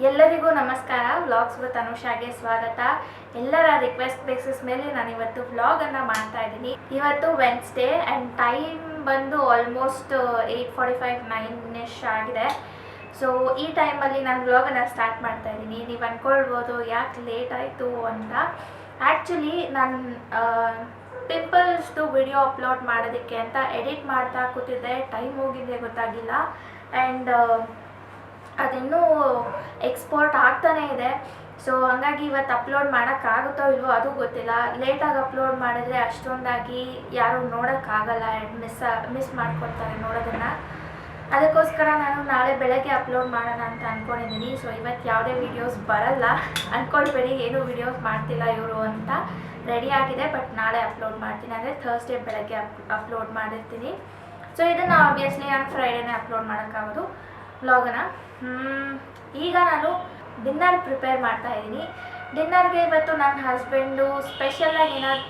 ಎಲ್ಲರಿಗೂ ನಮಸ್ಕಾರ. Vlogs with ಅನುಷಾಗೆ ಸ್ವಾಗತ. ಎಲ್ಲರ ರಿಕ್ವೆಸ್ಟ್ ಬೇಸಿಸ್ ಮೇಲೆ ನಾನು ಇವತ್ತು ವ್ಲಾಗನ್ನು ಮಾಡ್ತಾ ಇದ್ದೀನಿ. ಇವತ್ತು ವೆನ್ಸ್ಡೇ ಆ್ಯಂಡ್ ಟೈಮ್ ಬಂದು almost eight forty five nine ಆಗಿದೆ. ಸೊ ಈ ಟೈಮಲ್ಲಿ ನಾನು ವ್ಲಾಗನ್ನು ಸ್ಟಾರ್ಟ್ ಮಾಡ್ತಾ ಇದ್ದೀನಿ. ನೀವು ಅಂದ್ಕೊಳ್ಬೋದು ಯಾಕೆ ಲೇಟ್ ಆಯಿತು ಅಂತ. ಆ್ಯಕ್ಚುಲಿ ನಾನು ಪಿಂಪಲ್ಸ್ದು ವಿಡಿಯೋ ಅಪ್ಲೋಡ್ ಮಾಡೋದಕ್ಕೆ ಅಂತ ಎಡಿಟ್ ಮಾಡ್ತಾ ಕೂತಿದ್ದೆ. ಟೈಮ್ ಹೋಗಿದ್ದೆ ಗೊತ್ತಾಗಿಲ್ಲ. ಆ್ಯಂಡ್ ಅದಿನ್ನೂ ಎಕ್ಸ್ಪೋರ್ಟ್ ಆಗ್ತಾನೇ ಇದೆ. ಸೊ ಹಾಗಾಗಿ ಇವತ್ತು ಅಪ್ಲೋಡ್ ಮಾಡೋಕ್ಕಾಗುತ್ತೋ ಇಲ್ವೋ ಅದು ಗೊತ್ತಿಲ್ಲ. ಲೇಟಾಗಿ ಅಪ್ಲೋಡ್ ಮಾಡಿದ್ರೆ ಅಷ್ಟೊಂದಾಗಿ ಯಾರೂ ನೋಡೋಕ್ಕಾಗಲ್ಲ ಮಿಸ್ ಮಿಸ್ ಮಾಡ್ಕೊಡ್ತಾರೆ ನೋಡೋದನ್ನು. ಅದಕ್ಕೋಸ್ಕರ ನಾನು ನಾಳೆ ಬೆಳಗ್ಗೆ ಅಪ್ಲೋಡ್ ಮಾಡೋಣ ಅಂತ ಅಂದ್ಕೊಂಡಿದ್ದೀನಿ ಸೊ ಇವತ್ತು ಯಾವುದೇ ವೀಡಿಯೋಸ್ ಬರಲ್ಲ. ಅಂದ್ಕೊಳ್ಬೇಡಿ ಏನೂ ವೀಡಿಯೋಸ್ ಮಾಡ್ತಿಲ್ಲ ಇವರು ಅಂತ. ರೆಡಿ ಆಗಿದೆ ಬಟ್ ನಾಳೆ ಅಪ್ಲೋಡ್ ಮಾಡ್ತೀನಿ. ಅಂದರೆ ಥರ್ಸ್ಡೇ ಬೆಳಗ್ಗೆ ಅಪ್ ಅಪ್ಲೋಡ್ ಮಾಡಿರ್ತೀನಿ. ಸೊ ಇದನ್ನು ಆಬ್ವಿಯಸ್ಲಿ ನಾನು ಫ್ರೈಡೇನೇ ಅಪ್ಲೋಡ್ ಮಾಡೋಕ್ಕಾಗೋದು. ವ್ಲಾಗನ್ನು ಈಗ ನಾನು ಡಿನ್ನರ್ ಪ್ರಿಪೇರ್ ಮಾಡ್ತಾ ಇದ್ದೀನಿ. ಡಿನ್ನರ್ಗೆ ಇವತ್ತು ನನ್ನ ಹಸ್ಬೆಂಡು ಸ್ಪೆಷಲಾಗಿ ಏನಾದ್ರು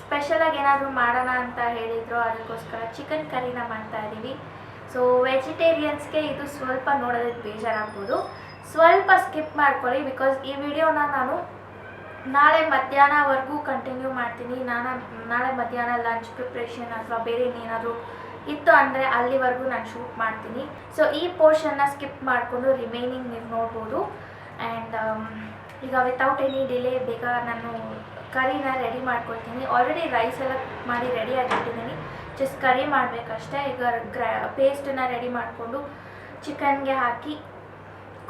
ಸ್ಪೆಷಲಾಗಿ ಏನಾದರೂ ಮಾಡೋಣ ಅಂತ ಹೇಳಿದರು. ಅದಕ್ಕೋಸ್ಕರ ಚಿಕನ್ ಕರಿನ ಮಾಡ್ತಾ ಇದ್ದೀವಿ ಸೊ ವೆಜಿಟೇರಿಯನ್ಸ್ಗೆ ಇದು ಸ್ವಲ್ಪ ನೋಡೋದಕ್ಕೆ ಬೇಜಾರಾಗ್ಬೋದು. ಸ್ವಲ್ಪ ಸ್ಕಿಪ್ ಮಾಡ್ಕೊಳ್ಳಿ ಬಿಕಾಸ್ ಈ ವಿಡಿಯೋನ ನಾನು ನಾಳೆ ಮಧ್ಯಾಹ್ನವರೆಗೂ ಕಂಟಿನ್ಯೂ ಮಾಡ್ತೀನಿ. ನಾನು, ನಾಳೆ ಮಧ್ಯಾಹ್ನ ಲಂಚ್ ಪ್ರಿಪ್ರೇಷನ್ ಅಥವಾ ಬೇರೆ ಇನ್ನೇನಾದರೂ ಇತ್ತು ಅಂದರೆ ಅಲ್ಲಿವರೆಗೂ ನಾನು ಶೂಟ್ ಮಾಡ್ತೀನಿ. ಸೊ ಈ ಪೋರ್ಷನ್ನ ಸ್ಕಿಪ್ ಮಾಡಿಕೊಂಡು ರಿಮೈನಿಂಗ್ ನೀವು ನೋಡ್ಬೋದು. ಆ್ಯಂಡ್ ಈಗ ವಿತೌಟ್ ಎನಿ ಡಿಲೇ ಬೇಗ ನಾನು ಕರಿನ ರೆಡಿ ಮಾಡ್ಕೊಳ್ತೀನಿ. ಆಲ್ರೆಡಿ ರೈಸ್ ಎಲ್ಲ ಮಾಡಿ ರೆಡಿ ಆಗಿಟ್ಟಿದ್ದೀನಿ. ಜಸ್ಟ್ ಕರಿ ಮಾಡಬೇಕಷ್ಟೇ. ಈಗ ಗ್ರಾ ಪೇಸ್ಟನ್ನು ರೆಡಿ ಮಾಡಿಕೊಂಡು ಚಿಕನ್ಗೆ ಹಾಕಿ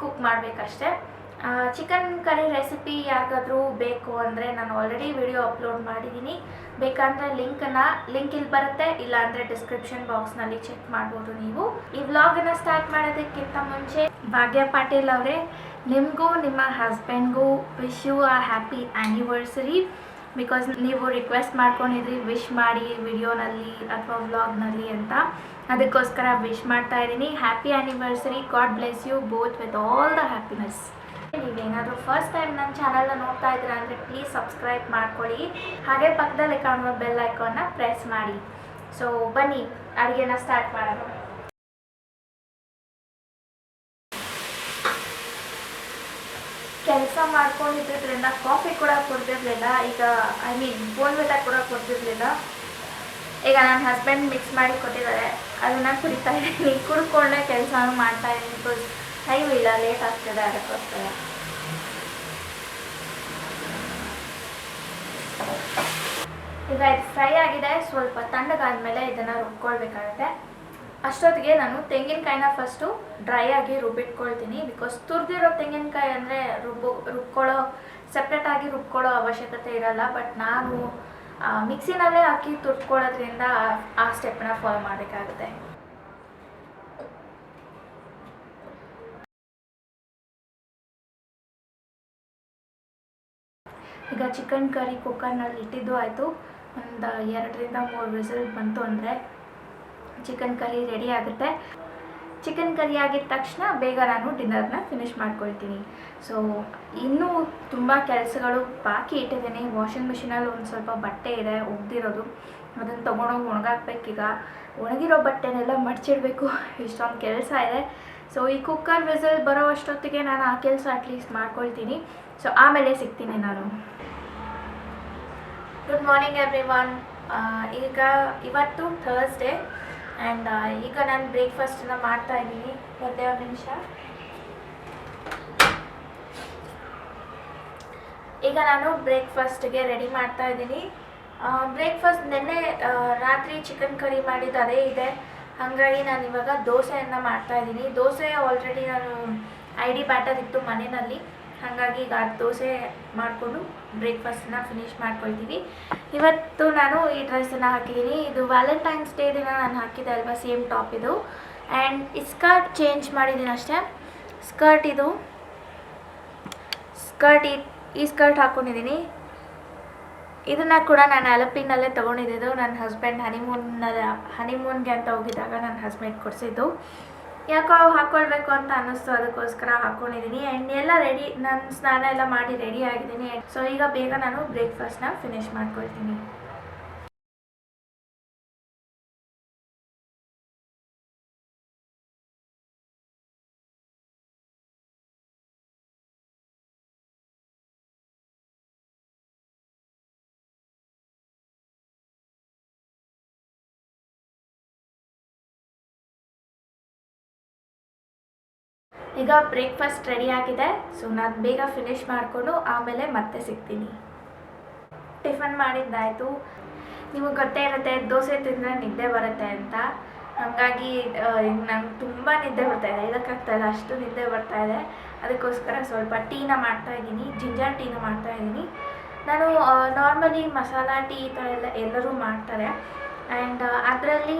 ಕುಕ್ ಮಾಡಬೇಕಷ್ಟೇ. ಚಿಕನ್ ಕರಿ ರೆಸಿಪಿ ಯಾರಿಗಾದರೂ ಬೇಕು ಅಂದರೆ ನಾನು ಆಲ್ರೆಡಿ ವಿಡಿಯೋ ಅಪ್ಲೋಡ್ ಮಾಡಿದ್ದೀನಿ. ಬೇಕಂದರೆ ಲಿಂಕನ್ನು ಲಿಂಕ್ ಇಲ್ಲಿ ಬರುತ್ತೆ. ಇಲ್ಲ ಅಂದರೆ ಡಿಸ್ಕ್ರಿಪ್ಷನ್ ಬಾಕ್ಸ್ನಲ್ಲಿ ಚೆಕ್ ಮಾಡ್ಬೋದು ನೀವು. ಈ ವ್ಲಾಗನ್ನು ಸ್ಟಾರ್ಟ್ ಮಾಡೋದಕ್ಕಿಂತ ಮುಂಚೆ ಭಾಗ್ಯ ಪಾಟೀಲ್ ಅವರೇ, ನಿಮಗೂ, ನಿಮ್ಮ ಹಸ್ಬೆಂಡ್ಗೂ wish you a happy anniversary because ನೀವು ರಿಕ್ವೆಸ್ಟ್ ಮಾಡ್ಕೊಂಡಿದ್ರಿ ವಿಶ್ ಮಾಡಿ ವಿಡಿಯೋನಲ್ಲಿ ಅಥವಾ ವ್ಲಾಗ್ನಲ್ಲಿ ಅಂತ. ಅದಕ್ಕೋಸ್ಕರ ವಿಶ್ ಮಾಡ್ತಾ ಇದ್ದೀನಿ. Happy anniversary God bless you both with all the happiness ನೀವೇನಾದರೂ ಫಸ್ಟ್ ಟೈಮ್ ನನ್ನ ಚಾನಲ್ನ ನೋಡ್ತಾ ಇದ್ದೀರಾ ಅಂದರೆ ಪ್ಲೀಸ್ ಸಬ್ಸ್ಕ್ರೈಬ್ ಮಾಡ್ಕೊಳ್ಳಿ. ಹಾಗೆ ಪಕ್ಕದಲ್ಲಿ ಕಾಣುವ ಬೆಲ್ ಐಕಾನ್ನ ಪ್ರೆಸ್ ಮಾಡಿ. ಸೊ ಬನ್ನಿ, ಅಡುಗೆನ ಸ್ಟಾರ್ಟ್ ಮಾಡೋಣ. ಕೆಲಸ ಮಾಡ್ಕೊಂಡಿದ್ದರಿಂದ ಕಾಫಿ ಕೂಡ ಕೊಡ್ತಿರ್ಲಿಲ್ಲ ಈಗ ಐ ಮೀನ್ ಬೋನ್ವಿಟ ಕೂಡ ಕೊಡ್ತಿರ್ಲಿಲ್ಲ ಈಗ ನನ್ನ ಹಸ್ಬೆಂಡ್ ಮಿಕ್ಸ್ ಮಾಡಿ ಕೊಟ್ಟಿದ್ದಾರೆ. ಅದನ್ನು ಕುಡಿತಾ ಇದ್ದೀನಿ. ಕುಡ್ಕೊಂಡೆ ಕೆಲಸನೂ ಮಾಡ್ತಾ ಇದ್ದೀನಿ. ಬಿಕಾಸ್ ಟೈಮ್ ಇಲ್ಲ, ಲೇಟ್ ಆಗ್ತದೆ ಅದಕ್ಕೋಸ್ಕರ. ಈಗ ಇದು ಫ್ರೈ ಆಗಿದೆ. ಸ್ವಲ್ಪ ತಣ್ಣಗಾದ್ಮೇಲೆ ಇದನ್ನು ರುಬ್ಕೊಳ್ಬೇಕಾಗುತ್ತೆ. ಅಷ್ಟೊತ್ತಿಗೆ ನಾನು ತೆಂಗಿನಕಾಯಿನ ಫಸ್ಟು ಡ್ರೈ ಆಗಿ ರುಬ್ಬಿಟ್ಕೊಳ್ತೀನಿ. ಬಿಕಾಸ್ ತುರಿದಿರೋ ತೆಂಗಿನಕಾಯಿ ಅಂದರೆ ರುಬ್ಬು, ರುಬ್ಕೊಳ್ಳೋ ಸಪ್ರೇಟಾಗಿ ರುಬ್ಕೊಳ್ಳೋ ಅವಶ್ಯಕತೆ ಇರಲ್ಲ. ಬಟ್ ನಾನು ಮಿಕ್ಸಿನಲ್ಲೇ ಹಾಕಿ ತುರ್ಕೊಳ್ಳೋದ್ರಿಂದ ಆ ಸ್ಟೆಪ್ನ ಫಾಲೋ ಮಾಡಬೇಕಾಗುತ್ತೆ. ಈಗ ಚಿಕನ್ ಕರಿ ಕುಕ್ಕರ್ನಲ್ಲಿ ಇಟ್ಟಿದ್ದು ಆಯಿತು. ಒಂದು ಎರಡರಿಂದ ಮೂರು ವಿಸಿಲ್ ಬಂತು ಅಂದರೆ ಚಿಕನ್ ಕರಿ ರೆಡಿ ಆಗುತ್ತೆ. ಚಿಕನ್ ಕರಿ ಆಗಿದ ತಕ್ಷಣ ಬೇಗ ನಾನು ಡಿನ್ನರ್ನ ಫಿನಿಷ್ ಮಾಡ್ಕೊಳ್ತೀನಿ. ಸೊ ಇನ್ನೂ ತುಂಬ ಕೆಲಸಗಳು ಬಾಕಿ ಇಟ್ಟಿದ್ದೀನಿ. ವಾಷಿಂಗ್ ಮಿಷಿನಲ್ಲಿ ಒಂದು ಸ್ವಲ್ಪ ಬಟ್ಟೆ ಇದೆ, ಒಗ್ದಿರೋದು. ಅದನ್ನು ತೊಗೊಂಡೋಗಿ ಒಣಗಾಕ್ಬೇಕೀಗ. ಒಣಗಿರೋ ಬಟ್ಟೆನೆಲ್ಲ ಮಡಚಿಡಬೇಕು. ಇಷ್ಟೊಂದು ಕೆಲಸ ಇದೆ. ಸೊ ಈ ಕುಕ್ಕರ್ ವಿಸಲ್ ಬರೋ ಅಷ್ಟೊತ್ತಿಗೆ ನಾನು ಆ ಕೆಲಸ ಅಟ್ಲೀಸ್ಟ್ ಮಾಡ್ಕೊಳ್ತೀನಿ. ಸೊ ಆಮೇಲೆ ಸಿಗ್ತೀನಿ ನಾನು. ಗುಡ್ ಮಾರ್ನಿಂಗ್ ಎವ್ರಿ ಒನ್ ಈಗ ಇವತ್ತು ಥರ್ಸ್ಡೇ ಆ್ಯಂಡ್ ಈಗ ನಾನು ಬ್ರೇಕ್ಫಾಸ್ಟನ್ನ ಮಾಡ್ತಾ ಇದ್ದೀನಿ. ಒಂದೇ ಒಂದು ನಿಮಿಷ. ಈಗ ನಾನು ಬ್ರೇಕ್ಫಾಸ್ಟ್ಗೆ ರೆಡಿ ಮಾಡ್ತಾ ಇದ್ದೀನಿ. ಬ್ರೇಕ್ಫಾಸ್ಟ್ ನಿನ್ನೆ ರಾತ್ರಿ ಚಿಕನ್ ಕರಿ ಮಾಡಿದ್ದು ಅದೇ ಇದೆ. ಹಾಗಾಗಿ ನಾನು ಇವಾಗ ದೋಸೆಯನ್ನು ಮಾಡ್ತಾ ಇದ್ದೀನಿ. ದೋಸೆ ಆಲ್ರೆಡಿ ನಾನು ಐ ಡಿ ಬ್ಯಾಟರ್ ಇತ್ತು ಮನೆಯಲ್ಲಿ. ಹಾಗಾಗಿ ಈಗ ಅದು ದೋಸೆ ಮಾಡಿಕೊಂಡು ಬ್ರೇಕ್ಫಾಸ್ಟನ್ನ ಫಿನಿಶ್ ಮಾಡ್ಕೊಳ್ತೀವಿ. ಇವತ್ತು ನಾನು ಈ ಡ್ರೆಸ್ಸನ್ನು ಹಾಕಿದ್ದೀನಿ. ಇದು ವ್ಯಾಲೆಂಟೈನ್ಸ್ ಡೇ ದಿನ ನಾನು ಹಾಕಿದ್ದೆ ಅಲ್ವಾ ಸೇಮ್ ಟಾಪ್ ಇದು. ಆ್ಯಂಡ್ ಸ್ಕರ್ಟ್ ಚೇಂಜ್ ಮಾಡಿದ್ದೀನಿ ಅಷ್ಟೇ. ಸ್ಕರ್ಟ್ ಇದು ಸ್ಕರ್ಟ್ ಈ ಸ್ಕರ್ಟ್ ಹಾಕ್ಕೊಂಡಿದ್ದೀನಿ ಇದನ್ನು ಕೂಡ ನಾನು ಅಲಪಿನಲ್ಲೇ ತೊಗೊಂಡಿದ್ದು. ನನ್ನ ಹಸ್ಬೆಂಡ್ ಹನಿಮೂನ್ ಹನಿಮೂನ್ಗೆ ಅಂತ ಹೋಗಿದ್ದಾಗ ನನ್ನ ಹಸ್ಬೆಂಡ್ ಕೊಡಿಸಿದ್ದು. ಯಾಕೋ ಹಾಕೊಳ್ಬೇಕು ಅಂತ ಅನ್ನಿಸ್ತು. ಅದಕ್ಕೋಸ್ಕರ ಹಾಕ್ಕೊಂಡಿದ್ದೀನಿ ಆ್ಯಂಡ್ ಎಲ್ಲ ರೆಡಿ ನಾನು ಸ್ನಾನ ಎಲ್ಲ ಮಾಡಿ ರೆಡಿ ಆಗಿದ್ದೀನಿ. ಸೊ ಈಗ ಬೇಗ ನಾನು ಬ್ರೇಕ್ಫಾಸ್ಟ್ನ ಫಿನಿಶ್ ಮಾಡ್ಕೊಳ್ತೀನಿ. ಈಗ ಬ್ರೇಕ್ಫಾಸ್ಟ್ ರೆಡಿ ಆಗಿದೆ. ಸೊ ನಾನು ಬೇಗ ಫಿನಿಶ್ ಮಾಡಿಕೊಂಡು ಆಮೇಲೆ ಮತ್ತೆ ಸಿಗ್ತೀನಿ. ಟಿಫನ್ ಮಾಡಿದ್ದಾಯಿತು. ನಿಮಗೆ ಗೊತ್ತೇ ಇರುತ್ತೆ, ದೋಸೆ ತಿಂದರೆ ನಿದ್ದೆ ಬರುತ್ತೆ ಅಂತ. ಹಾಗಾಗಿ ನಂಗೆ ತುಂಬ ನಿದ್ದೆ ಬರ್ತಾ ಇದೆ. ಇಲ್ಲ ಅಷ್ಟು ನಿದ್ದೆ ಬರ್ತಾ ಇದೆ. ಅದಕ್ಕೋಸ್ಕರ ಸ್ವಲ್ಪ ಟೀನ ಮಾಡ್ತಾ ಇದ್ದೀನಿ. ಜಿಂಜರ್ ಟೀನ ಮಾಡ್ತಾ ಇದ್ದೀನಿ. ನಾನು ನಾರ್ಮಲಿ ಮಸಾಲ ಟೀ ಈ ಥರ ಎಲ್ಲ ಎಲ್ಲರೂ ಮಾಡ್ತಾರೆ. ಆ್ಯಂಡ್ ಅದರಲ್ಲಿ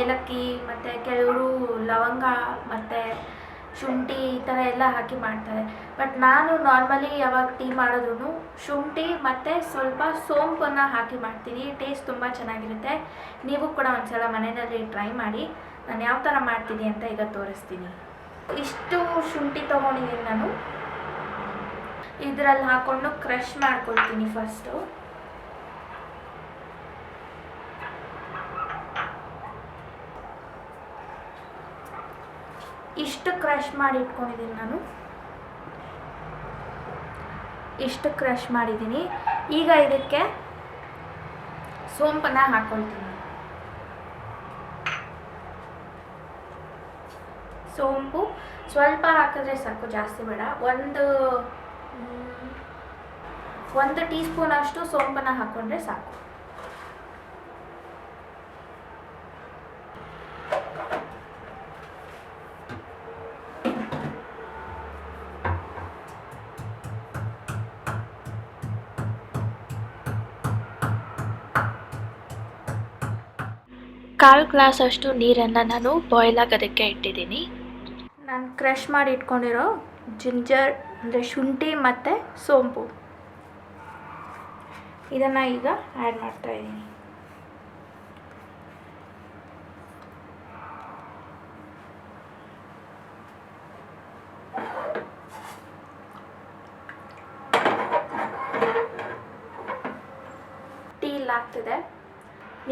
ಏಲಕ್ಕಿ, ಮತ್ತು ಕೆಲವರು ಲವಂಗ, ಮತ್ತು ಶುಂಠಿ ಈ ಥರ ಎಲ್ಲ ಹಾಕಿ ಮಾಡ್ತಾರೆ. ಬಟ್ ನಾನು ನಾರ್ಮಲಿ ಯಾವಾಗ ಟೀ ಮಾಡಿದ್ರು ಶುಂಠಿ ಮತ್ತು ಸ್ವಲ್ಪ ಸೋಂಪನ್ನು ಹಾಕಿ ಮಾಡ್ತೀನಿ. ಟೇಸ್ಟ್ ತುಂಬ ಚೆನ್ನಾಗಿರುತ್ತೆ. ನೀವು ಕೂಡ ಒಂದ್ಸಲ ಮನೆಯಲ್ಲಿ ಟ್ರೈ ಮಾಡಿ. ನಾನು ಯಾವ ಥರ ಮಾಡ್ತೀನಿ ಅಂತ ಈಗ ತೋರಿಸ್ತೀನಿ. ಇಷ್ಟು ಶುಂಠಿ ತೊಗೊಂಡಿದ್ದೀನಿ ನಾನು. ಇದರಲ್ಲಿ ಹಾಕ್ಕೊಂಡು ಕ್ರಷ್ ಮಾಡ್ಕೊಳ್ತೀನಿ ಫಸ್ಟು ಕ್ರಷ್ ಮಾಡಿ ಇಟ್ಕೊಂಡಿದ್ದೀನಿ ನಾನು. ಇಷ್ಟು ಕ್ರಶ್ ಮಾಡಿದ್ದೀನಿ. ಈಗ ಇದಕ್ಕೆ ಸೋಂಪನ್ನ ಹಾಕ್ಕೊಳ್ತೀನಿ ಸೋಂಪು ಸ್ವಲ್ಪ ಹಾಕಿದ್ರೆ ಸಾಕು, ಜಾಸ್ತಿ ಬೇಡ. ಒಂದು ಒಂದು ಟೀ ಸ್ಪೂನ್ ಅಷ್ಟು ಸೋಂಪನ್ನ ಹಾಕ್ಕೊಂಡ್ರೆ ಸಾಕು. ಕಾಲು ಗ್ಲಾಸ್ ಅಷ್ಟು ನೀರನ್ನು ನಾನು ಬಾಯ್ಲ್ ಆಗೋದಕ್ಕೆ ಇಟ್ಟಿದ್ದೀನಿ. ನಾನು ಕ್ರಷ್ ಮಾಡಿ ಇಟ್ಕೊಂಡಿರೋ ಜಿಂಜರ್ ಅಂದರೆ ಶುಂಠಿ ಮತ್ತು ಸೋಂಪು. ಇದನ್ನು ಈಗ ಆ್ಯಡ್ ಮಾಡ್ತಾ ಇದ್ದೀನಿ ಟೀ ಇಲ್ಲಿ ಆಗ್ತಿದೆ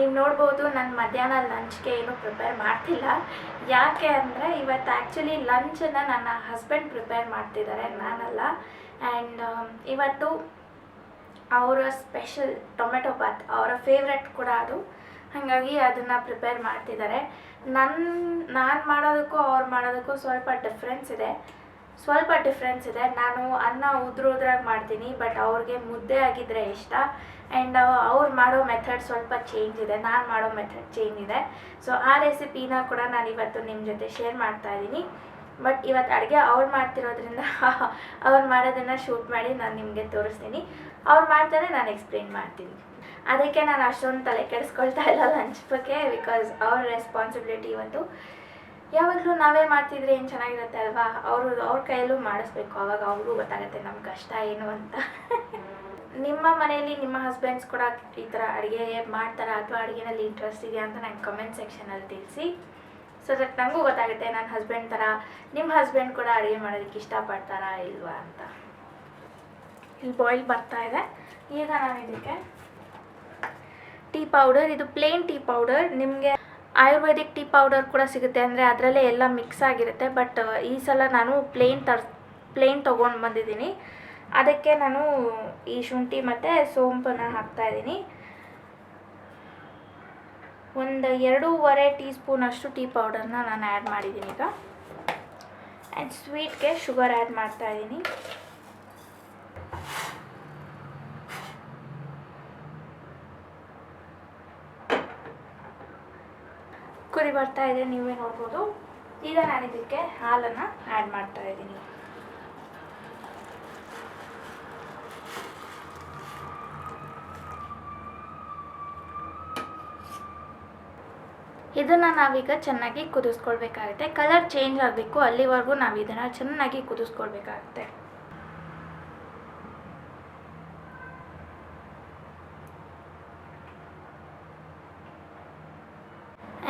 ನೀವು ನೋಡ್ಬೋದು, ನಾನು ಮಧ್ಯಾಹ್ನ ಲಂಚ್ಗೆ ಏನು ಪ್ರಿಪೇರ್ ಮಾಡ್ತಿಲ್ಲ. ಯಾಕೆ ಅಂದರೆ ಇವತ್ತು ಆ್ಯಕ್ಚುಲಿ ಲಂಚನ್ನು ನನ್ನ ಹಸ್ಬೆಂಡ್ ಪ್ರಿಪೇರ್ ಮಾಡ್ತಿದ್ದಾರೆ, ನಾನಲ್ಲ. ಆ್ಯಂಡ್ ಇವತ್ತು ಅವರ ಸ್ಪೆಷಲ್ ಟೊಮೆಟೊ ಬಾತ್, ಅವರ ಫೇವ್ರೆಟ್ ಕೂಡ ಅದು. ಹಾಗಾಗಿ ಅದನ್ನು ಪ್ರಿಪೇರ್ ಮಾಡ್ತಿದ್ದಾರೆ. ನನ್ನ ನಾನು ಮಾಡೋದಕ್ಕೂ ಅವ್ರು ಮಾಡೋದಕ್ಕೂ ಸ್ವಲ್ಪ ಡಿಫ್ರೆನ್ಸ್ ಇದೆ. ಸ್ವಲ್ಪ ಡಿಫ್ರೆನ್ಸ್ ಇದೆ. ನಾನು ಅನ್ನ ಉದ್ರ ಉದ್ರಾಗಿ ಮಾಡ್ತೀನಿ, ಬಟ್ ಅವ್ರಿಗೆ ಮುದ್ದೆ ಆಗಿದ್ದರೆ ಇಷ್ಟ. ಆ್ಯಂಡ್ ಅವ್ರು ಮಾಡೋ ಮೆಥಡ್ ಸ್ವಲ್ಪ ಚೇಂಜ್ ಇದೆ. ನಾನು ಮಾಡೋ ಮೆಥಡ್ ಚೇಂಜ್ ಇದೆ. ಸೊ ಆ ರೆಸಿಪಿನ ಕೂಡ ನಾನು ಇವತ್ತು ನಿಮ್ಮ ಜೊತೆ ಶೇರ್ ಮಾಡ್ತಾ ಇದ್ದೀನಿ ಬಟ್ ಇವತ್ತು ಅಡುಗೆ ಅವ್ರು ಮಾಡ್ತಿರೋದ್ರಿಂದ ಅವ್ರು ಮಾಡೋದನ್ನು ಶೂಟ್ ಮಾಡಿ ನಾನು ನಿಮಗೆ ತೋರಿಸ್ತೀನಿ. ಅವ್ರು ಮಾಡ್ತಾರೆ ನಾನು ಎಕ್ಸ್ಪ್ಲೇನ್ ಮಾಡ್ತೀನಿ. ಅದಕ್ಕೆ ನಾನು ಅಷ್ಟೊಂದು ತಲೆ ಕೆಡಿಸ್ಕೊಳ್ತಾ ಇಲ್ಲ ಲಂಚ್ ಬಗ್ಗೆ ಬಿಕಾಸ್ ಅವ್ರ ರೆಸ್ಪಾನ್ಸಿಬಿಲಿಟಿ ಇವತ್ತು. ಯಾವಾಗಲೂ ನಾವೇ ಮಾಡ್ತಿದ್ರೆ ಏನು ಚೆನ್ನಾಗಿರುತ್ತೆ ಅಲ್ವಾ? ಅವರು ಅವ್ರ ಕೈಯಲ್ಲೂ ಮಾಡಿಸ್ಬೇಕು. ಅವಾಗ ಅವ್ರಿಗೂ ಗೊತ್ತಾಗುತ್ತೆ ನಮ್ಮ ಕಷ್ಟ ಏನು ಅಂತ. ನಿಮ್ಮ ಮನೆಯಲ್ಲಿ ನಿಮ್ಮ ಹಸ್ಬೆಂಡ್ಸ್ ಕೂಡ ಈ ಥರ ಅಡುಗೆ ಮಾಡ್ತಾರಾ ಅಥವಾ ಅಡುಗೆನಲ್ಲಿ ಇಂಟ್ರೆಸ್ಟ್ ಇದೆಯಾ ಅಂತ ನಂಗೆ ಕಮೆಂಟ್ ಸೆಕ್ಷನಲ್ಲಿ ತಿಳಿಸಿ. ಸೊ ದಟ್ ನನಗೂ ಗೊತ್ತಾಗುತ್ತೆ ನನ್ನ ಹಸ್ಬೆಂಡ್ ಥರ ನಿಮ್ಮ ಹಸ್ಬೆಂಡ್ ಕೂಡ ಅಡುಗೆ ಮಾಡೋದಕ್ಕೆ ಇಷ್ಟಪಡ್ತಾರಾ ಇಲ್ವಾ ಅಂತ. ಇಲ್ಲಿ ಬಾಯ್ಲ್ ಬರ್ತಾ ಇದೆ. ಈಗ ನಾನು ಇದಕ್ಕೆ ಟೀ ಪೌಡರ್ ಇದು ಪ್ಲೇನ್ ಟೀ ಪೌಡರ್ ನಿಮಗೆ ಆಯುರ್ವೇದಿಕ್ ಟೀ ಪೌಡರ್ ಕೂಡ ಸಿಗುತ್ತೆ ಅಂದರೆ ಅದರಲ್ಲೇ ಎಲ್ಲ ಮಿಕ್ಸ್ ಆಗಿರುತ್ತೆ. ಬಟ್ ಈ ಸಲ ನಾನು ಪ್ಲೇನ್ ತರ್ ಪ್ಲೇನ್ ತೊಗೊಂಡು ಬಂದಿದ್ದೀನಿ. ಅದಕ್ಕೆ ನಾನು ಈ ಶುಂಠಿ ಮತ್ತು ಸೋಂಪನ್ನು ಹಾಕ್ತಾ ಇದ್ದೀನಿ. ಒಂದು ಎರಡೂವರೆ ಟೀ ಸ್ಪೂನ್ ಅಷ್ಟು ಟೀ ಪೌಡರ್ನ ನಾನು ಆ್ಯಡ್ ಮಾಡಿದ್ದೀನಿ ಈಗ. ಆ್ಯಂಡ್ ಸ್ವೀಟ್ಗೆ ಶುಗರ್ ಆ್ಯಡ್ ಮಾಡ್ತಾ ಇದ್ದೀನಿ. ಕುರಿ ಬರ್ತಾ ಇದೆ, ನೀವೇ ನೋಡ್ಬೋದು. ಈಗ ನಾನು ಇದಕ್ಕೆ ಹಾಲನ್ನು ಆ್ಯಡ್ ಮಾಡ್ತಾ ಇದ್ದೀನಿ. ಇದನ್ನು ನಾವೀಗ ಚೆನ್ನಾಗಿ ಕುದಿಸ್ಕೊಳ್ಬೇಕಾಗುತ್ತೆ. ಕಲರ್ ಚೇಂಜ್ ಆಗಬೇಕು. ಅಲ್ಲಿವರೆಗೂ ನಾವು ಇದನ್ನು ಚೆನ್ನಾಗಿ ಕುದಿಸ್ಕೊಳ್ಬೇಕಾಗುತ್ತೆ.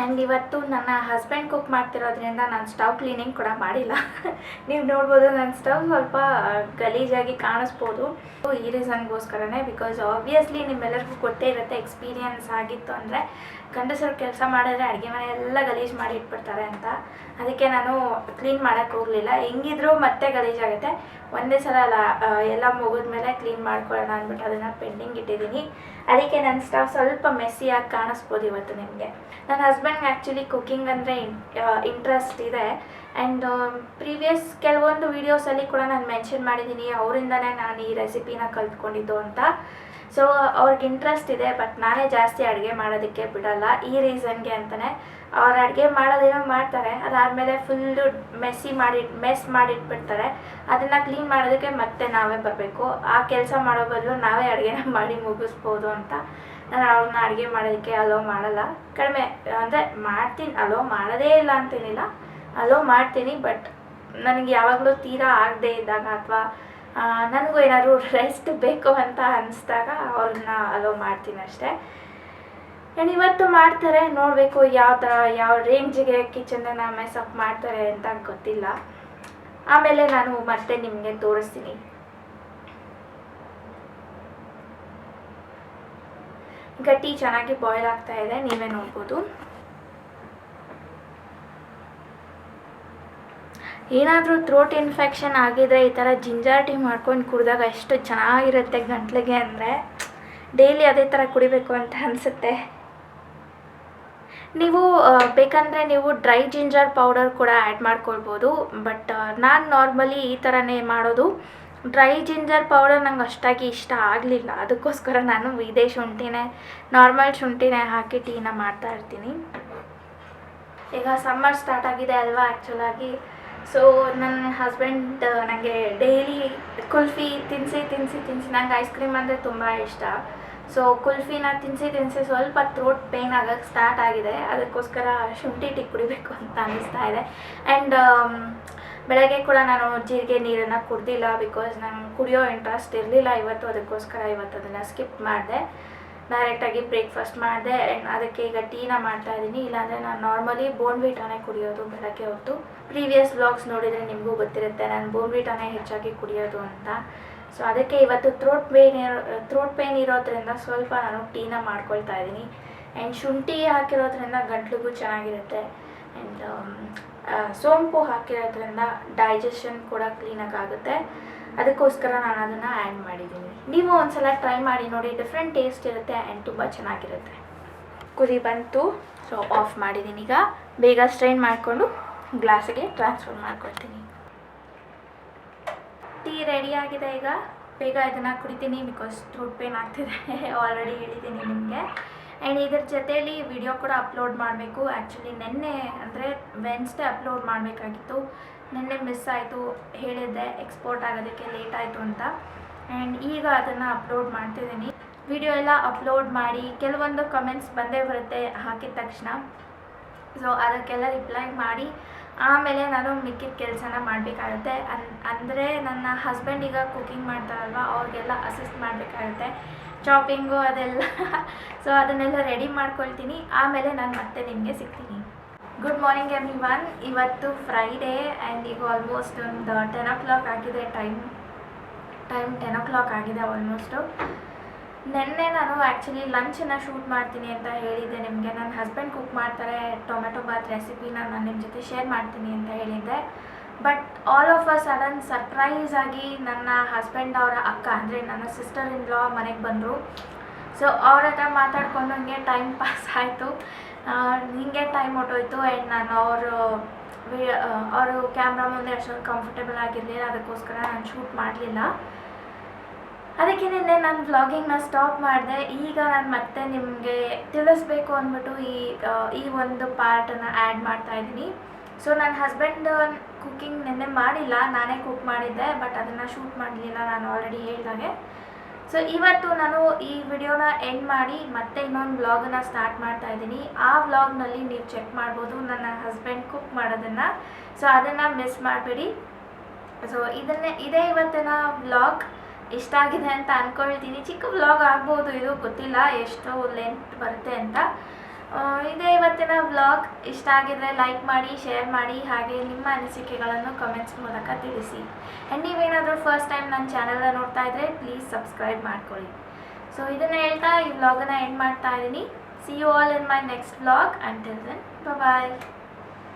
ಆ್ಯಂಡ್ ಇವತ್ತು ನನ್ನ ಹಸ್ಬೆಂಡ್ ಕುಕ್ ಮಾಡ್ತಿರೋದ್ರಿಂದ ನಾನು ಸ್ಟವ್ ಕ್ಲೀನಿಂಗ್ ಕೂಡ ಮಾಡಿಲ್ಲ. ನೀವು ನೋಡ್ಬೋದು ನನ್ನ ಸ್ಟವ್ ಸ್ವಲ್ಪ ಗಲೀಜಾಗಿ ಕಾಣಿಸ್ಬೋದು. ಈ ರೀಸನ್ಗೋಸ್ಕರನೇ ಬಿಕಾಸ್ ಆಬ್ವಿಯಸ್ಲಿ ನಿಮ್ಮೆಲ್ಲರಿಗೂ ಗೊತ್ತೇ ಇರುತ್ತೆ ಎಕ್ಸ್ಪೀರಿಯನ್ಸ್ ಆಗಿತ್ತು ಅಂದರೆ ಗಂಡಸರು ಕೆಲಸ ಮಾಡಿದ್ರೆ ಅಡುಗೆ ಮನೆ ಎಲ್ಲ ಗಲೀಜು ಮಾಡಿ ಇಟ್ಬಿಡ್ತಾರೆ ಅಂತ. ಅದಕ್ಕೆ ನಾನು ಕ್ಲೀನ್ ಮಾಡೋಕ್ಕೆ ಹೋಗಲಿಲ್ಲ. ಹೆಂಗಿದ್ರೂ ಮತ್ತೆ ಗಲೀಜಾಗುತ್ತೆ. ಒಂದೇ ಸಲ ಅಲ್ಲ ಮುಗಿದ ಎಲ್ಲ ಮುಗಿದ್ಮೇಲೆ ಕ್ಲೀನ್ ಮಾಡ್ಕೊಳ್ಳೋಣ ಅಂದ್ಬಿಟ್ಟು ಅದನ್ನು ಪೆಂಡಿಂಗ್ ಇಟ್ಟಿದ್ದೀನಿ. ಅದಕ್ಕೆ ನನ್ನ ಸ್ಟವ್ ಸ್ವಲ್ಪ ಮೆಸ್ಸಿಯಾಗಿ ಕಾಣಿಸ್ಬೋದು ಇವತ್ತು ನಿಮಗೆ. ನನ್ನ ಹಸ್ಬೆಂಡ್ ಆ್ಯಕ್ಚುಲಿ ಕುಕ್ಕಿಂಗ್ ಅಂದರೆ ಇಂಟ್ರೆಸ್ಟ್ ಇದೆ. ಆ್ಯಂಡ್ ಪ್ರೀವಿಯಸ್ ಕೆಲವೊಂದು ವೀಡಿಯೋಸಲ್ಲಿ ಕೂಡ ನಾನು ಮೆನ್ಷನ್ ಮಾಡಿದ್ದೀನಿ. ಅವರಿಂದನೇ ನಾನು ಈ ರೆಸಿಪಿನ ಕಲ್ತ್ಕೊಂಡಿದ್ದು ಅಂತ. ಸೊ ಅವ್ರಿಗೆ ಇಂಟ್ರೆಸ್ಟ್ ಇದೆ ಬಟ್ ನಾನೇ ಜಾಸ್ತಿ ಅಡುಗೆ ಮಾಡೋದಕ್ಕೆ ಬಿಡಲ್ಲ. ಈ ರೀಸನ್ಗೆ ಅಂತಲೇ ಅವ್ರು ಅಡುಗೆ ಮಾಡೋದೇನೋ ಮಾಡ್ತಾರೆ. ಅದಾದಮೇಲೆ ಫುಲ್ಲು ಮೆಸ್ಸಿ ಮಾಡಿ ಮೆಸ್ ಮಾಡಿಟ್ಬಿಡ್ತಾರೆ. ಅದನ್ನು ಕ್ಲೀನ್ ಮಾಡೋದಕ್ಕೆ ಮತ್ತೆ ನಾವೇ ಬರಬೇಕು. ಆ ಕೆಲಸ ಮಾಡೋ ಬದಲು ನಾವೇ ಅಡುಗೆನ ಮಾಡಿ ಮುಗಿಸ್ಬೋದು ಅಂತ ನಾನು ಅವ್ರನ್ನ ಅಡುಗೆ ಮಾಡೋದಕ್ಕೆ ಅಲೋ ಮಾಡಲ್ಲ. ಕಡಿಮೆ, ಅಂದರೆ ಮಾಡ್ತೀನಿ ಅಲೋ ಮಾಡೋದೇ ಇಲ್ಲ ಅಂತೇನಿಲ್ಲ. ಅಲೋ ಮಾಡ್ತೀನಿ ಬಟ್ ನನಗೆ ಯಾವಾಗಲೂ ತೀರಾ ಆಗದೆ ಇದ್ದಾಗ ಅಥವಾ ನನಗೂ ಏನಾದರೂ ರೆಸ್ಟ್ ಬೇಕು ಅಂತ ಅನ್ನಿಸ್ದಾಗ ಅವ್ರನ್ನ ಅಲೋ ಮಾಡ್ತೀನಿ ಅಷ್ಟೇ. ಆ್ಯಂಡ್ ಇವತ್ತು ಮಾಡ್ತಾರೆ, ನೋಡಬೇಕು ಯಾವ ಥರ ಯಾವ ರೇಂಜಿಗೆ ಕಿಚನನ್ನು ಮೆಸಪ್ ಮಾಡ್ತಾರೆ ಅಂತ ಗೊತ್ತಿಲ್ಲ. ಆಮೇಲೆ ನಾನು ಮತ್ತೆ ನಿಮಗೆ ತೋರಿಸ್ತೀನಿ. ಗಟ್ಟಿ ಚೆನ್ನಾಗಿ ಬಾಯ್ಲ್ ಆಗ್ತಾ ಇದೆ, ನೀವೇ ನೋಡ್ಬೋದು. ಏನಾದರೂ ಥ್ರೋಟ್ ಇನ್ಫೆಕ್ಷನ್ ಆಗಿದ್ರೆ ಈ ಥರ ಜಿಂಜರ್ ಟೀ ಮಾಡ್ಕೊಂಡು ಕುಡಿದಾಗ ಎಷ್ಟು ಚೆನ್ನಾಗಿರುತ್ತೆ ಗಂಟ್ಲಿಗೆ ಅಂದರೆ. ಡೈಲಿ ಅದೇ ಥರ ಕುಡಿಬೇಕು ಅಂತ ಅನಿಸುತ್ತೆ. ನೀವು ಬೇಕಂದರೆ ನೀವು ಡ್ರೈ ಜಿಂಜರ್ ಪೌಡರ್ ಕೂಡ ಆ್ಯಡ್ ಮಾಡ್ಕೊಳ್ಬೋದು. ಬಟ್ ನಾನು ನಾರ್ಮಲಿ ಈ ಥರನೇ ಮಾಡೋದು. ಡ್ರೈ ಜಿಂಜರ್ ಪೌಡರ್ ನಂಗೆ ಅಷ್ಟಾಗಿ ಇಷ್ಟ ಆಗಲಿಲ್ಲ. ಅದಕ್ಕೋಸ್ಕರ ನಾನು ಇದೇ ಶುಂಠಿನೇ ನಾರ್ಮಲ್ ಶುಂಠಿನೇ ಹಾಕಿ ಟೀನ ಮಾಡ್ತಾ ಇರ್ತೀನಿ. ಈಗ ಸಮ್ಮರ್ ಸ್ಟಾರ್ಟ್ ಆಗಿದೆ ಅಲ್ವಾ ಆ್ಯಕ್ಚುಲಾಗಿ ಸೊ ನನ್ನ ಹಸ್ಬೆಂಡ್ ನನಗೆ ಡೈಲಿ ಕುಲ್ಫಿ ತಿನ್ನಿಸಿ ತಿನ್ನಿಸಿ ತಿನ್ಸಿ. ನಂಗೆ ಐಸ್ ಕ್ರೀಮ್ ಅಂದರೆ ತುಂಬ ಇಷ್ಟ. ಸೊ ಕುಲ್ಫಿನ ತಿನ್ನಿಸಿ ತಿನ್ನಿಸಿ ಸ್ವಲ್ಪ ಥ್ರೋಟ್ ಪೇಯ್ನ್ ಆಗೋಕ್ಕೆ ಸ್ಟಾರ್ಟ್ ಆಗಿದೆ. ಅದಕ್ಕೋಸ್ಕರ ಶುಂಠಿ ಟೀ ಕುಡಿಬೇಕು ಅಂತ ಅನ್ನಿಸ್ತಾ ಇದೆ. ಆ್ಯಂಡ್ ಬೆಳಗ್ಗೆ ಕೂಡ ನಾನು ಜೀರಿಗೆ ನೀರನ್ನು ಕುಡ್ದಿಲ್ಲ ಬಿಕಾಸ್ ನಾನು ಕುಡಿಯೋ ಇಂಟ್ರೆಸ್ಟ್ ಇರಲಿಲ್ಲ. ಇವತ್ತು ಅದಕ್ಕೋಸ್ಕರ ಇವತ್ತು ಅದನ್ನು ಸ್ಕಿಪ್ ಮಾಡಿದೆ. ಡೈರೆಕ್ಟಾಗಿ ಬ್ರೇಕ್ಫಾಸ್ಟ್ ಮಾಡಿದೆ ಆ್ಯಂಡ್ ಅದಕ್ಕೆ ಈಗ ಟೀನ ಮಾಡ್ತಾ ಇದ್ದೀನಿ. ಇಲ್ಲಾಂದರೆ ನಾನು ನಾರ್ಮಲಿ ಬೋನ್ವಿಟಾನೇ ಕುಡಿಯೋದು ಬೆಳಗ್ಗೆ ಹೊತ್ತು. ಪ್ರೀವಿಯಸ್ ಬ್ಲಾಗ್ಸ್ ನೋಡಿದರೆ ನಿಮಗೂ ಗೊತ್ತಿರುತ್ತೆ, ನಾನು ಬೋನ್ವಿಟಾನೇ ಹೆಚ್ಚಾಗಿ ಕುಡಿಯೋದು ಅಂತ. ಸೊ ಅದಕ್ಕೆ ಇವತ್ತು ಥ್ರೋಟ್ ಪೇನ್ ಇರೋ ಥ್ರೋಟ್ ಪೇನ್ ಇರೋದ್ರಿಂದ ಸ್ವಲ್ಪ ನಾನು ಟೀನ ಮಾಡ್ಕೊಳ್ತಾ ಇದ್ದೀನಿ. ಆ್ಯಂಡ್ ಶುಂಠಿ ಹಾಕಿರೋದ್ರಿಂದ ಗಂಟ್ಲಿಗೂ ಚೆನ್ನಾಗಿರುತ್ತೆ. ಆ್ಯಂಡ್ ಸೋಂಪು ಹಾಕಿರೋದ್ರಿಂದ ಡೈಜೆಷನ್ ಕೂಡ ಕ್ಲೀನಾಗಿ ಆಗುತ್ತೆ. ಅದಕ್ಕೋಸ್ಕರ ನಾನು ಅದನ್ನು ಆ್ಯಡ್ ಮಾಡಿದ್ದೀನಿ. ನೀವು ಒಂದ್ಸಲ ಟ್ರೈ ಮಾಡಿ ನೋಡಿ ಡಿಫ್ರೆಂಟ್ ಟೇಸ್ಟ್ ಇರುತ್ತೆ ಆ್ಯಂಡ್ ತುಂಬ ಚೆನ್ನಾಗಿರುತ್ತೆ. ಕುದಿ ಬಂತು ಸೊ ಆಫ್ ಮಾಡಿದ್ದೀನಿ ಈಗ. ಬೇಗ ಸ್ಟ್ರೈನ್ ಮಾಡಿಕೊಂಡು ಗ್ಲಾಸಿಗೆ ಟ್ರಾನ್ಸ್ಫರ್ ಮಾಡ್ಕೊಳ್ತೀನಿ. ಟೀ ರೆಡಿ ಆಗಿದೆ ಈಗ. ಬೇಗ ಇದನ್ನು ಕುಡಿತೀನಿ ಬಿಕಾಸ್ ಥ್ರೋಟ್ ಪೇನ್ ಆಗ್ತಿದೆ. ಆಲ್ರೆಡಿ ಹೇಳಿದ್ದೀನಿ ನಿಮಗೆ. ಆ್ಯಂಡ್ ಇದ್ರ ಜೊತೆಯಲ್ಲಿ ವಿಡಿಯೋ ಕೂಡ ಅಪ್ಲೋಡ್ ಮಾಡಬೇಕು. ಆ್ಯಕ್ಚುಲಿ ನಿನ್ನೆ ಅಂದರೆ ವೆನ್ಸ್ಡೇ ಅಪ್ಲೋಡ್ ಮಾಡಬೇಕಾಗಿತ್ತು. ನಿನ್ನೆ ಮಿಸ್ ಆಯಿತು, ಹೇಳಿದ್ದೆ ಎಕ್ಸ್ಪೋರ್ಟ್ ಆಗೋದಕ್ಕೆ ಲೇಟ್ ಆಯಿತು ಅಂತ. ಆ್ಯಂಡ್ ಈಗ ಅದನ್ನು ಅಪ್ಲೋಡ್ ಮಾಡ್ತಿದ್ದೀನಿ. ವಿಡಿಯೋ ಎಲ್ಲ ಅಪ್ಲೋಡ್ ಮಾಡಿ, ಕೆಲವೊಂದು ಕಮೆಂಟ್ಸ್ ಬಂದೇ ಬರುತ್ತೆ ಹಾಕಿದ ತಕ್ಷಣ. ಸೊ ಅದಕ್ಕೆಲ್ಲ ರಿಪ್ಲೈ ಮಾಡಿ, ಆಮೇಲೆ ನಾನು ಮಿಕ್ಕಿದ ಕೆಲಸನ ಮಾಡಬೇಕಾಗುತ್ತೆ. ಅನ್, ಅಂದರೆ ನನ್ನ ಹಸ್ಬೆಂಡ್ ಈಗ ಕುಕಿಂಗ್ ಮಾಡ್ತಾರಲ್ವ, ಅವ್ರಿಗೆಲ್ಲ ಅಸಿಸ್ಟ್ ಮಾಡಬೇಕಾಗುತ್ತೆ. ಶಾಪಿಂಗು ಅದೆಲ್ಲ. ಸೊ ಅದನ್ನೆಲ್ಲ ರೆಡಿ ಮಾಡ್ಕೊಳ್ತೀನಿ. ಆಮೇಲೆ ನಾನು ಮತ್ತೆ ನಿಮಗೆ ಸಿಗ್ತೀನಿ. ಗುಡ್ ಮಾರ್ನಿಂಗ್ ಎವ್ರಿ ಒನ್ ಇವತ್ತು ಫ್ರೈಡೇ ಆ್ಯಂಡ್ ಈಗ ಆಲ್ಮೋಸ್ಟ್ ಒಂದು ಟೆನ್ ಓ ಕ್ಲಾಕ್ ಆಗಿದೆ. Time time ten o'clock ಆಗಿದೆ ಆಲ್ಮೋಸ್ಟು ನಿನ್ನೆ ನಾನು ಆ್ಯಕ್ಚುಲಿ ಲಂಚನ್ನು ಶೂಟ್ ಮಾಡ್ತೀನಿ ಅಂತ ಹೇಳಿದ್ದೆ. ನಿಮಗೆ ನನ್ನ ಹಸ್ಬೆಂಡ್ ಕುಕ್ ಮಾಡ್ತಾರೆ ಟೊಮೆಟೊ ಬಾತ್ ರೆಸಿಪಿನ ನಾನು ನಿಮ್ಮ ಜೊತೆ ಶೇರ್ ಮಾಡ್ತೀನಿ ಅಂತ ಹೇಳಿದ್ದೆ. But all of a sudden surprise ಆಗಿ ನನ್ನ ಹಸ್ಬೆಂಡ್ ಅವರ ಅಕ್ಕ, ಅಂದರೆ ನನ್ನ ಸಿಸ್ಟರ್ ಇನ್ ಲಾ ಮನೆಗೆ ಬಂದರು. ಸೊ ಅವ್ರ ಹತ್ರ ಮಾತಾಡ್ಕೊಂಡು ಹಂಗೆ ಟೈಮ್ ಪಾಸ್ ಆಯಿತು. ಹಿಂಗೆ ಟೈಮ್ ಹೊಟ್ಟೋಯ್ತು ಆ್ಯಂಡ್ ನಾನು ಅವರು ಅವರು ಕ್ಯಾಮ್ರಾ ಮುಂದೆ ಅಷ್ಟೊಂದು ಕಂಫರ್ಟೇಬಲ್ ಆಗಿರಲಿಲ್ಲ, ಅದಕ್ಕೋಸ್ಕರ ನಾನು ಶೂಟ್ ಮಾಡಲಿಲ್ಲ. ಅದಕ್ಕೆ ನಿನ್ನೆ ನಾನು ವ್ಲಾಗಿಂಗ್ನ ಸ್ಟಾಪ್ ಮಾಡಿದೆ. ಈಗ ನಾನು ಮತ್ತೆ ನಿಮಗೆ ತಿಳಿಸ್ಬೇಕು ಅಂದ್ಬಿಟ್ಟು ಈ ಈ ಒಂದು ಪಾರ್ಟನ್ನು ಆ್ಯಡ್ ಮಾಡ್ತಾ ಇದ್ದೀನಿ. ಸೊ ನನ್ನ ಹಸ್ಬೆಂಡ್ ಕುಕ್ಕಿಂಗ್ ನಿನ್ನೆ ಮಾಡಿಲ್ಲ, ನಾನೇ ಕುಕ್ ಮಾಡಿದ್ದೆ ಬಟ್ ಅದನ್ನು ಶೂಟ್ ಮಾಡಲಿಲ್ಲ, ನಾನು ಆಲ್ರೆಡಿ ಹೇಳಿದಾಗೆ. ಸೊ ಇವತ್ತು ನಾನು ಈ ವಿಡಿಯೋನ ಎಂಡ್ ಮಾಡಿ ಮತ್ತೆ ಇನ್ನೊಂದು ವ್ಲಾಗನ್ನು ಸ್ಟಾರ್ಟ್ ಮಾಡ್ತಾ ಇದ್ದೀನಿ. ಆ ವ್ಲಾಗ್ನಲ್ಲಿ ನೀವು ಚೆಕ್ ಮಾಡ್ಬೋದು ನನ್ನ ಹಸ್ಬೆಂಡ್ ಕುಕ್ ಮಾಡೋದನ್ನು. ಸೊ ಅದನ್ನು ಮಿಸ್ ಮಾಡಬೇಡಿ. ಸೊ ಇದನ್ನೇ, ಇದೇ ಇವತ್ತಿನ ವ್ಲಾಗ್ ಇಷ್ಟ ಆಗಿದೆ ಅಂತ ಅಂದ್ಕೊಳ್ತೀನಿ ಚಿಕ್ಕ ವ್ಲಾಗ್ ಆಗ್ಬೋದು ಇದು, ಗೊತ್ತಿಲ್ಲ. ಎಷ್ಟು ಲೆಂತ್ ಬರುತ್ತೆ ಅಂತ. ಇದೇ ಇವತ್ತಿನ ವ್ಲಾಗ್ ಇಷ್ಟ ಆಗಿದ್ರೆ ಲೈಕ್ ಮಾಡಿ ಶೇರ್ ಮಾಡಿ, ಹಾಗೆ ನಿಮ್ಮ ಅನಿಸಿಕೆಗಳನ್ನು ಕಮೆಂಟ್ಸ್ ಮೂಲಕ ತಿಳಿಸಿ. ಆ್ಯಂಡ್ ನೀವೇನಾದರೂ ಫಸ್ಟ್ ಟೈಮ್ ನನ್ನ ಚಾನಲ್ನ ನೋಡ್ತಾ ಇದ್ದರೆ ಪ್ಲೀಸ್ ಸಬ್ಸ್ಕ್ರೈಬ್ ಮಾಡ್ಕೊಳ್ಳಿ. ಸೊ ಇದನ್ನು ಹೇಳ್ತಾ ಈ ವ್ಲಾಗನ್ನು ಎಂಡ್ ಮಾಡ್ತಾ ಇದ್ದೀನಿ. See you all in my next vlog until then bye